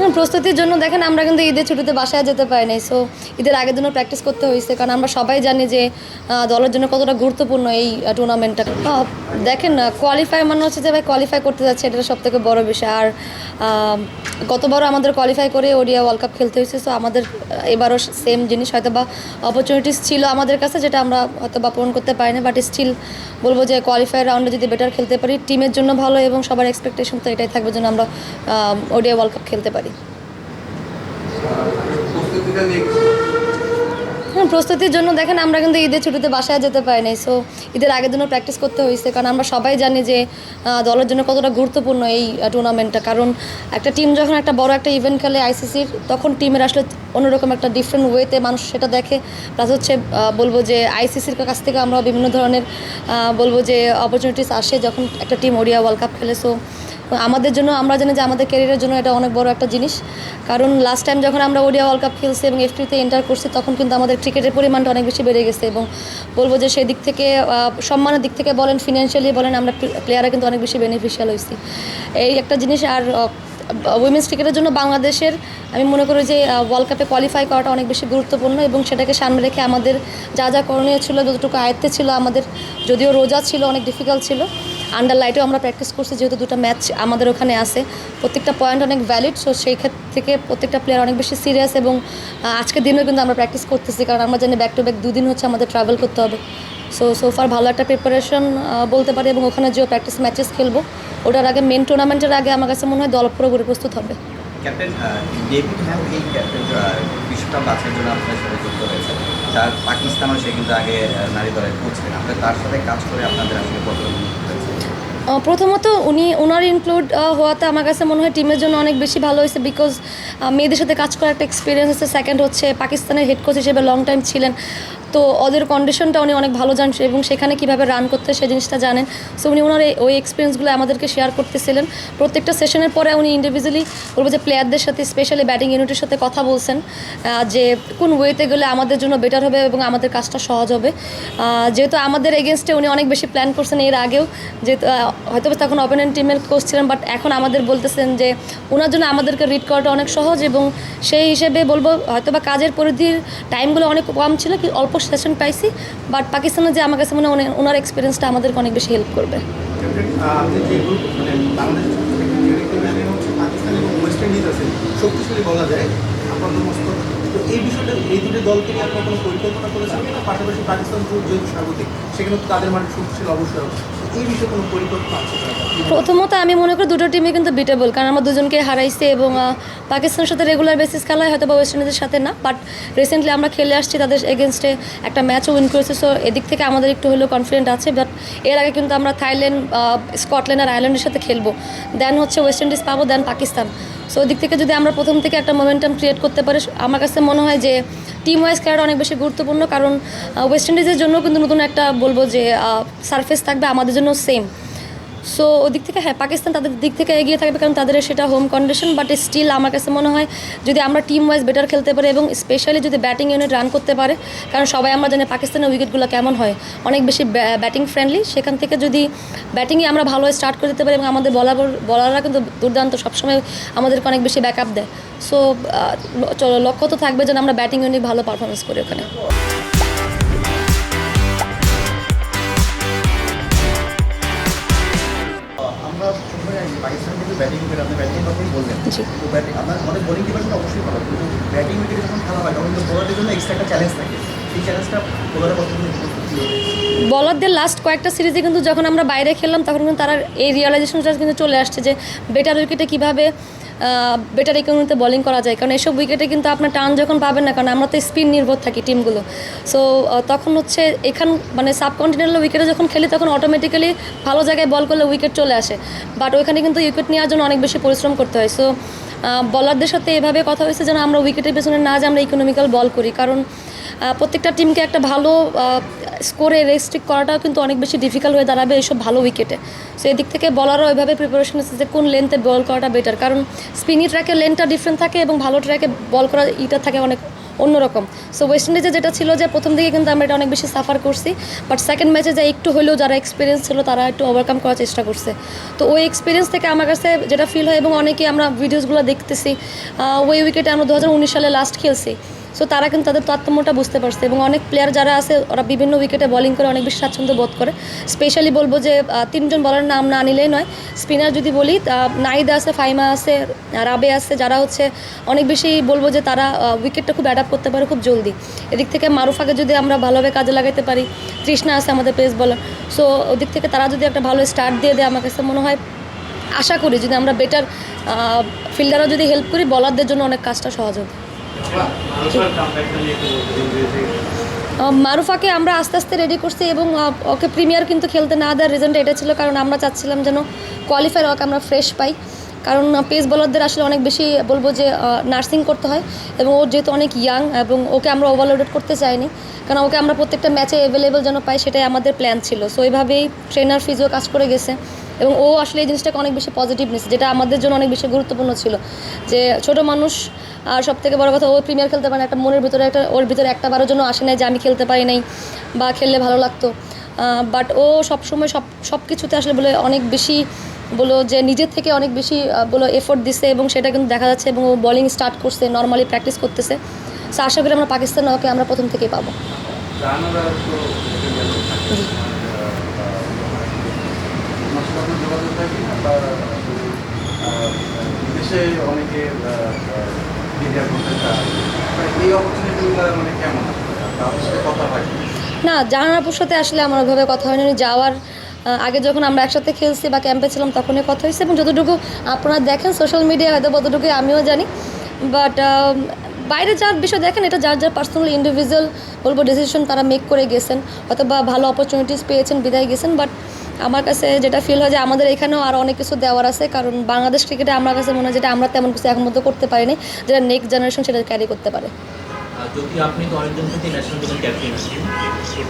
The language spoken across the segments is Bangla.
প্রস্তুতির জন্য দেখেন আমরা কিন্তু ঈদের ছুটিতে বাসায় যেতে পারি নাই। সো ঈদের আগের জন্য প্র্যাকটিস করতে হয়েছে, কারণ আমরা সবাই জানি যে দলের জন্য কতটা গুরুত্বপূর্ণ এই টুর্নামেন্টটা দেখেন কোয়ালিফাই মানে হচ্ছে যে ভাই কোয়ালিফাই করতে যাচ্ছে, এটা সব থেকে বড়ো বিষয়। আর গতবারও আমাদের কোয়ালিফাই করে ওডিয়া ওয়ার্ল্ড কাপ খেলতে হয়েছে সো আমাদের এবারও সেম জিনিস, হয়তো বা অপরচুনিটিস ছিল আমাদের কাছে, যেটা আমরা হয়তো বা পূরণ করতে পারিনি বাট স্টিল বলব যে কোয়ালিফাই রাউন্ডে যদি বেটার খেলতে পারি টিমের জন্য ভালো এবং সবার এক্সপেকটেশন তো এটাই থাকবে যেন আমরা ওডিয়া ওয়ার্ল্ড কাপ খেলতে পারি। হ্যাঁ প্রস্তুতির জন্য দেখেন, আমরা কিন্তু ঈদের ছুটিতে বাসায় যেতে পারি নাই। সো ঈদের আগের জন্য প্র্যাকটিস করতে হয়েছে, কারণ আমরা সবাই জানি যে দলের জন্য কতটা গুরুত্বপূর্ণ এই টুর্নামেন্টটা কারণ একটা টিম যখন একটা বড় একটা ইভেন্ট খেলে আইসিসির তখন টিমের আসলে অন্যরকম একটা ডিফারেন্ট ওয়েতে মানুষ সেটা দেখে। প্লাস হচ্ছে বলব যে আইসিসির কাছ থেকে আমরা বিভিন্ন ধরনের বলব যে অপরচুনিটিস আসে যখন একটা টিম ওডিয়া ওয়ার্ল্ড কাপ খেলে। সো আমাদের জন্য, আমরা জানি যে আমাদের ক্যারিয়ারের জন্য এটা অনেক বড় একটা জিনিস। কারণ লাস্ট টাইম যখন আমরা ওডিয়া ওয়ার্ল্ড কাপ খেলছি এবং এফটিতে এন্টার করছি, তখন কিন্তু আমাদের ক্রিকেটের পরিমাণটা অনেক বেশি বেড়ে গেছে এবং বলব যে সেই দিক থেকে সম্মানের দিক থেকে বলেন ফিনান্সিয়ালি বলেন, আমরা প্লেয়াররা কিন্তু অনেক বেশি বেনিফিশিয়াল হয়েছি। এই একটা জিনিস, আর উইমেন্স ক্রিকেটের জন্য বাংলাদেশের, আমি মনে করি যে ওয়ার্ল্ড কাপে কোয়ালিফাই করাটা অনেক বেশি গুরুত্বপূর্ণ এবং সেটাকে সামনে রেখে আমাদের যা যা করণীয় ছিল, যতটুকু আয়ত্তে ছিল আমাদের, যদিও রোজা ছিল, অনেক ডিফিকাল্ট ছিল। আন্ডার লাইটেও আমরা প্র্যাকটিস করছি, যেহেতু দুটো ম্যাচ আমাদের ওখানে আছে। প্রত্যেকটা পয়েন্ট অনেক ভ্যালিড সো সেই ক্ষেত্র থেকে প্রত্যেকটা প্লেয়ার অনেক বেশি সিরিয়াস এবং আজকের দিনেও কিন্তু আমরা প্র্যাকটিস করতেছি, কারণ আমরা জানি ব্যাক টু ব্যাক দুদিন হচ্ছে আমাদের ট্রাভেল করতে হবে। সো সোফার ভালো একটা প্রিপারেশন বলতে পারি এবং ওখানে যেও প্র্যাকটিস ম্যাচেস খেলব, ওটার আগে মেন টুর্নামেন্টের আগে আমার কাছে মনে হয় দল পুরোপুরি প্রস্তুত হবে। তার পাকিস্তানও সে কিন্তু আগে নারী দলের কোচ ছিলেন। আপনার তার সাথে কাজ করে আপনাদের আসলে কত প্রথমত উনি ওনার ইনক্লুড হওয়াতে আমার কাছে মনে হয় টিমের জন্য অনেক বেশি ভালো হয়েছে বিকজ মেয়েদের সাথে কাজ করার একটা এক্সপিরিয়েন্স আছে। সেকেন্ড হচ্ছে পাকিস্তানের হেড কোচ হিসেবে লং টাইম ছিলেন। তো ওদের কন্ডিশনটা উনি অনেক ভালো জানেন এবং সেখানে কীভাবে রান করতে সেই জিনিসটা জানেন। সো উনি ওনার ওই এক্সপিরিয়েন্সগুলো আমাদেরকে শেয়ার করতেছিলেন। প্রত্যেকটা সেশনের পরে উনি ইন্ডিভিজুয়ালি বলব যে প্লেয়ারদের সাথে স্পেশালি ব্যাটিং ইউনিটের সাথে কথা বলছেন যে কোন ওয়েতে গেলে আমাদের জন্য বেটার হবে এবং আমাদের কাজটা সহজ হবে। যেহেতু আমাদের এগেনস্টে উনি অনেক বেশি প্ল্যান করছেন এর আগেও, যেহেতু হয়তো তখন অপোনেন্ট টিমের কোচ ছিলেন বাট এখন আমাদের বলতেছেন যে ওনার জন্য আমাদেরকে রিড করাটা অনেক সহজ এবং সেই হিসেবে বলব হয়তো বা কাজের পরিধির টাইমগুলো অনেক কম ছিল, কি অল্প সেশন পাইছি বাট পাকিস্তানে যে আমার কাছে মনে হয় ওনার এক্সপিরিয়েন্সটা আমাদেরকে অনেক বেশি হেল্প করবে। মানে এই বিষয়টা, এই দুটো আপনার কোনো পরিকল্পনা করেছেন পাশাপাশি পাকিস্তান স্বাগতিক, সেখানে তাদের মানে শক্তিশালী অবশ্যই প্রথমত আমি মনে করি দুটো টিমই কিন্তু বিটেবল কারণ আমরা দুজনকে হারাইছে এবং পাকিস্তানের সাথে রেগুলার বেসিস খেলা হয় হয়তো বা ওয়েস্ট ইন্ডিজের সাথে না বাট রিসেন্টলি আমরা খেলে আসছি তাদের এগেনস্টে একটা ম্যাচও উইন করেছে সো এদিক থেকে আমাদের একটু হলেও কনফিডেন্ট আছে বাট এর আগে কিন্তু আমরা থাইল্যান্ড স্কটল্যান্ড আর আয়ারল্যান্ডের সাথে খেলব দেন হচ্ছে ওয়েস্ট ইন্ডিজ পাবো দেন পাকিস্তান। সো ওদিক থেকে যদি আমরা প্রথম থেকে একটা মোমেন্টাম ক্রিয়েট করতে পারি, আমার কাছে মনে হয় যে টিম ওয়াইজ খেলাটা অনেক বেশি গুরুত্বপূর্ণ। কারণ ওয়েস্ট ইন্ডিজের জন্য কিন্তু নতুন একটা বলব যে সারফেস থাকবে, আমাদের জন্য সেম সো ওদিক থেকে হ্যাঁ পাকিস্তান তাদের দিক থেকে এগিয়ে থাকবে কারণ তাদের সেটা হোম কন্ডিশন বাট স্টিল আমার কাছে মনে হয় যদি আমরা টিম ওয়াইজ বেটার খেলতে পারি এবং স্পেশালি যদি ব্যাটিং ইউনিট রান করতে পারে, কারণ সবাই আমরা জানি পাকিস্তানের উইকেটগুলো কেমন হয়। অনেক বেশি ব্যাটিং ফ্রেন্ডলি সেখান থেকে যদি ব্যাটিংয়ে আমরা ভালো স্টার্ট করে দিতে পারি এবং আমাদের বলার বলাররা কিন্তু দুর্দান্ত, সবসময় আমাদেরকে অনেক বেশি ব্যাক আপ দেয় সো লক্ষ্য তো থাকবে যেন আমরা ব্যাটিং ইউনিট ভালো পারফরমেন্স করি ওখানে। ব্যাটিং উইকেট আপনি ব্যাটিং কথাই বললেন তো ব্যাটিং আপনার আমাদের বোলিং ডিপার্টমেন্ট অবশ্যই ভালো। কিন্তু ব্যাটিং উইকেটে যখন খেলা হয় তখন বোলারদের জন্য এক্সট্রা একটা চ্যালেঞ্জ থাকে। সেই চ্যালেঞ্জটা বোলারের কতক্ষণ বলারদের লাস্ট কয়েকটা সিরিজে কিন্তু যখন আমরা বাইরে খেললাম তখন কিন্তু তারা এই রিয়েলাইজেশনটা কিন্তু চলে আসছে যে বেটার উইকেটে কীভাবে বেটার ইকোনমিতে বোলিং করা যায়। কারণ এসব উইকেটে কিন্তু আপনার টান যখন পাবেন না, কারণ আমরা তো স্পিন নির্ভর থাকি টিমগুলো সো তখন হচ্ছে এখান মানে সাবকন্টিনেন্টাল উইকেটে যখন খেলি, তখন অটোমেটিক্যালি ভালো জায়গায় বল করলে উইকেট চলে আসে। বাট ওইখানে কিন্তু উইকেট নেওয়ার জন্য অনেক বেশি পরিশ্রম করতে হয়। সো বলারদের সাথে এভাবে কথা হয়েছে যেন আমরা উইকেটের পেছনে না যে আমরা ইকোনমিক্যাল বল করি। কারণ প্রত্যেকটা টিমকে একটা ভালো স্কোরে রেস্ট্রিক্ট করাটাও কিন্তু অনেক বেশি ডিফিকাল্ট হয়ে দাঁড়াবে এইসব ভালো উইকেটে সো এদিক থেকে বলারও ওইভাবে প্রিপারেশন আছে যে কোন লেন্থে বল করাটা বেটার কারণ স্পিনি ট্র্যাকে লেন্থটা ডিফারেন্ট থাকে এবং ভালো ট্র্যাকে বল করা ইটা থাকে অনেক অন্যরকম। সো ওয়েস্ট ইন্ডিজে যেটা ছিল যে প্রথম দিকে কিন্তু আমরা এটা অনেক বেশি সাফার করছি বাট সেকেন্ড ম্যাচে যে একটু হলেও যারা এক্সপিরিয়েন্স ছিল তারা একটু ওভারকাম করার চেষ্টা করছে। তো, ওই এক্সপিরিয়েন্স থেকে আমার কাছে যেটা ফিল হয় এবং অনেকে আমরা ভিডিওসগুলো দেখতেছি ওই উইকেটে আমরা দু হাজার উনিশ সালে লাস্ট খেলছি। সো তারা কিন্তু তাদের তারতম্যটা বুঝতে পারছে এবং অনেক প্লেয়ার যারা আছে, ওরা বিভিন্ন উইকেটে বলিং করে অনেক বেশি স্বাচ্ছন্দ্য বোধ করে। স্পেশালি বলব যে তিনজন বলার নাম না নিলেই নয়। স্পিনার যদি বলি নাইদা আছে, ফাইমা আছে, রাবে আছে, যারা হচ্ছে অনেক বেশি বলব যে তারা উইকেটটা খুব অ্যাডাপ্ট করতে পারে খুব জলদি। এদিক থেকে মারুফাকে যদি আমরা ভালোভাবে কাজে লাগাতে পারি, তৃষ্ণা আছে আমাদের পেস বলার সো ওদিক থেকে তারা যদি একটা ভালো স্টার্ট দিয়ে দেয়, আমার কাছে মনে হয়, আশা করি যদি আমরা বেটার ফিল্ডাররা যদি হেল্প করি বলারদের জন্য অনেক কাজটা সহজ হবে। মারুফাকে আমরা আস্তে আস্তে রেডি করছি এবং ওকে প্রিমিয়ার কিন্তু খেলতে না দেওয়ার রিজনটা এটা ছিল, কারণ আমরা চাচ্ছিলাম যেন কোয়ালিফায়ার ওকে আমরা ফ্রেশ পাই। কারণ পেস বলারদের আসলে অনেক বেশি বলব যে নার্সিং করতে হয় এবং ও যেহেতু অনেক ইয়াং এবং ওকে আমরা ওভারলোডেড করতে চাইনি, কারণ ওকে আমরা প্রত্যেকটা ম্যাচে অ্যাভেলেবেল যেন পাই, সেটাই আমাদের প্ল্যান ছিল। সো এইভাবেই ট্রেনার ফিজিও কাজ করে গেছে। এবং ও আসলে এই জিনিসটাকে অনেক বেশি পজিটিভ নিচ্ছে যেটা আমাদের জন্য অনেক বেশি গুরুত্বপূর্ণ ছিল। যে ছোট মানুষ আর সব থেকে বড় কথা ও প্রিমিয়ার খেলতে পারে না, একটা মনের ভিতরে একটা ওর ভিতরে একটা বারো জন্য আসে নাই যে আমি খেলতে পারি নাই বা খেললে ভালো লাগতো। বাট ও সবসময় সব সব কিছুতে আসলে বলে অনেক বেশি বলো যে নিজের থেকে অনেক বেশি বলো এফোর্ট দিছে এবং সেটা কিন্তু দেখা যাচ্ছে এবং ও বলিং স্টার্ট করছে নর্মালি প্র্যাকটিস করতেছে। সো আশা করি আমরা পাকিস্তান ওকে আমরা প্রথম থেকেই পাবো। জি। দেশে অনেকে মিডিয়া করতে চায় এই অপরচুনিটিগুলো মানে কেমন? সাথে না সাথে আসলে আমার ওইভাবে কথা হয়নি। যাওয়ার আগে যখন আমরা একসাথে খেলছি বা ক্যাম্পে ছিলাম তখনই কথা হয়েছে এবং যতটুকু আপনারা দেখেন সোশ্যাল মিডিয়ায় হয়তো ততটুকুই আমিও জানি। বাট বাইরে যার বিষয় দেখেন, এটা যার যার পার্সোনাল ইন্ডিভিজুয়াল বলব ডিসিশন তারা মেক করে গেছেন। হয়তো বা ভালো অপরচুনিটিস পেয়েছেন, বিদায় গেছেন। বাট আমার কাছে যেটা ফিল হয় যে আমাদের এখানেও আরও অনেক কিছু দেওয়ার আছে, কারণ বাংলাদেশ ক্রিকেটে আমার কাছে মনে হয় যেটা আমরা তেমন কিছু এখন মতো করতে পারিনি, যেটা নেক্সট জেনারেশন সেটা ক্যারি করতে পারে। যদি আপনি তো অনেকদিন থেকে ন্যাশনাল টিমের ক্যাপ্টেন আছেন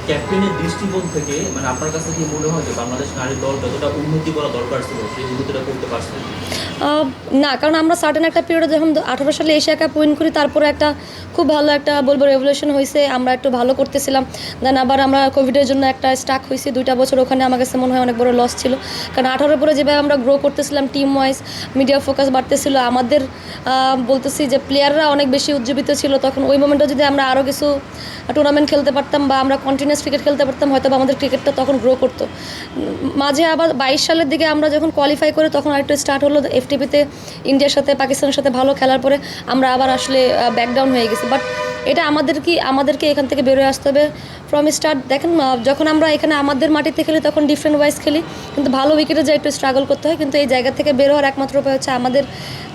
ক্যাপ্টেনের দৃষ্টিকোণ থেকে মানে আপনার কাছে কি মনে হয় যে বাংলাদেশ নারী দল যতটা উন্নতি করা দরকার ছিল, সেই উন্নতিটা করতে পারছে? না, কারণ আমরা সার্টেন একটা পিরিয়ডে যখন আঠারো সালে এশিয়া কাপ উইন করি, তারপরে একটা খুব ভালো একটা বলব রেভলিউশন হয়েছে আমরা একটু ভালো করতেছিলাম। দেন আবার আমরা কোভিডের জন্য একটা স্টাক হয়েছি দুইটা বছর ওখানে আমার কাছে মনে হয় অনেক বড় লস ছিল। কারণ আঠারোর পরে যেভাবে আমরা গ্রো করতেছিলাম টিম ওয়াইজ মিডিয়া ফোকাস বাড়তেছিল, আমাদের বলতেছি যে প্লেয়াররা অনেক বেশি উজ্জীবিত ছিল, তখন ওই মোমেন্টে যদি আমরা আরও কিছু টুর্নামেন্ট খেলতে পারতাম বা আমরা কন্টিনিউস ক্রিকেট খেলতে পারতাম, হয়তো আমাদের ক্রিকেটটা তখন গ্রো করতো। মাঝে আবার বাইশ সালের দিকে আমরা যখন কোয়ালিফাই করে তখন আরেকটু স্টার্ট হলো এফটিপিতে ইন্ডিয়ার সাথে পাকিস্তানের সাথে ভালো খেলার পরে আমরা আবার আসলে ব্যাকডাউন হয়ে গেছি। বাট এটা আমাদের কি, আমাদেরকে এখান থেকে বেরোয় আসতে হবে ফ্রম স্টার্ট দেখেন যখন আমরা এখানে আমাদের মাটিতে খেলি, তখন ডিফারেন্ট ওয়াইজ খেলি। কিন্তু ভালো উইকেটে যা একটু স্ট্রাগল করতে হয়, কিন্তু এই জায়গা থেকে বের হওয়ার একমাত্র উপায় হচ্ছে আমাদের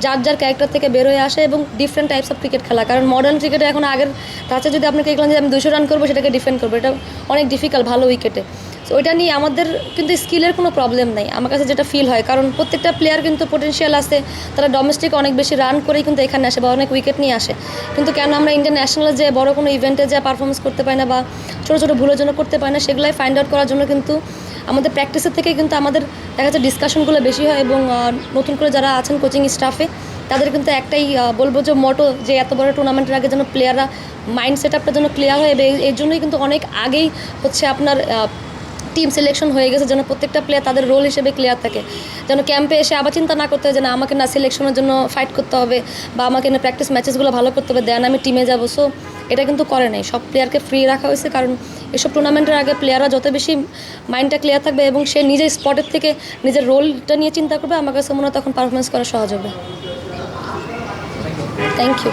যার যার ক্যারেক্টার থেকে বেরোয় আসে এবং ডিফারেন্ট টাইপস অফ ক্রিকেট খেলা। কারণ মডার্ন ক্রিকেটে এখন আগের তাছাড়া যদি আপনাকে এখানে যে আমি দুশো রান করব, সেটাকে ডিফেন্ড করব। এটা অনেক ডিফিকাল্ট ভালো উইকেটে তো ওইটা নিয়ে আমাদের কিন্তু স্কিলের কোনো প্রবলেম নাই। আমার কাছে যেটা ফিল হয়, কারণ প্রত্যেকটা প্লেয়ার কিন্তু পোটেনশিয়াল আছে। তারা ডোমেস্টিক অনেক বেশি রান করেই কিন্তু এখানে আসে বা অনেক উইকেট নিয়ে আসে। কিন্তু কেন আমরা ইন্টারন্যাশনালে যে বড় কোনো ইভেন্টে যে পারফরমেন্স করতে পারি না বা ছোটো ছোটো ভুলের জন্য করতে পারি না, সেগুলাই ফাইন্ড আউট করার জন্য কিন্তু আমাদের প্র্যাকটিসের থেকে কিন্তু আমাদের দেখা যাচ্ছে ডিসকাশনগুলো বেশি হয় এবং নতুন করে যারা আছেন কোচিং স্টাফে তাদের কিন্তু একটাই বলব যে মোটো যে এত বড় টুর্নামেন্টের আগে যেন প্লেয়াররা মাইন্ড সেট আপটা যেন ক্লিয়ার হয়। এই জন্যই কিন্তু অনেক আগেই হচ্ছে আপনার টিম সিলেকশন হয়ে গেছে, যেন প্রত্যেকটা প্লেয়ার তাদের রোল হিসেবে ক্লিয়ার থাকে। যেন ক্যাম্পে এসে আবার চিন্তা না করতে হয় যে না, আমাকে না সিলেকশনের জন্য ফাইট করতে হবে বা আমাকে না প্র্যাকটিস ম্যাচেসগুলো ভালো করতে হবে দেন আমি টিমে যাব। সো এটা কিন্তু করে নাই। সব প্লেয়ারকে ফ্রি রাখা হয়েছে, কারণ এসব টুর্নামেন্টের আগে প্লেয়াররা যত বেশি মাইন্ডটা ক্লিয়ার থাকবে এবং সে নিজের স্পটের থেকে নিজের রোলটা নিয়ে চিন্তা করবে, আমার কাছে মনে হয় তখন পারফরমেন্স করা সহজ হবে। Thank you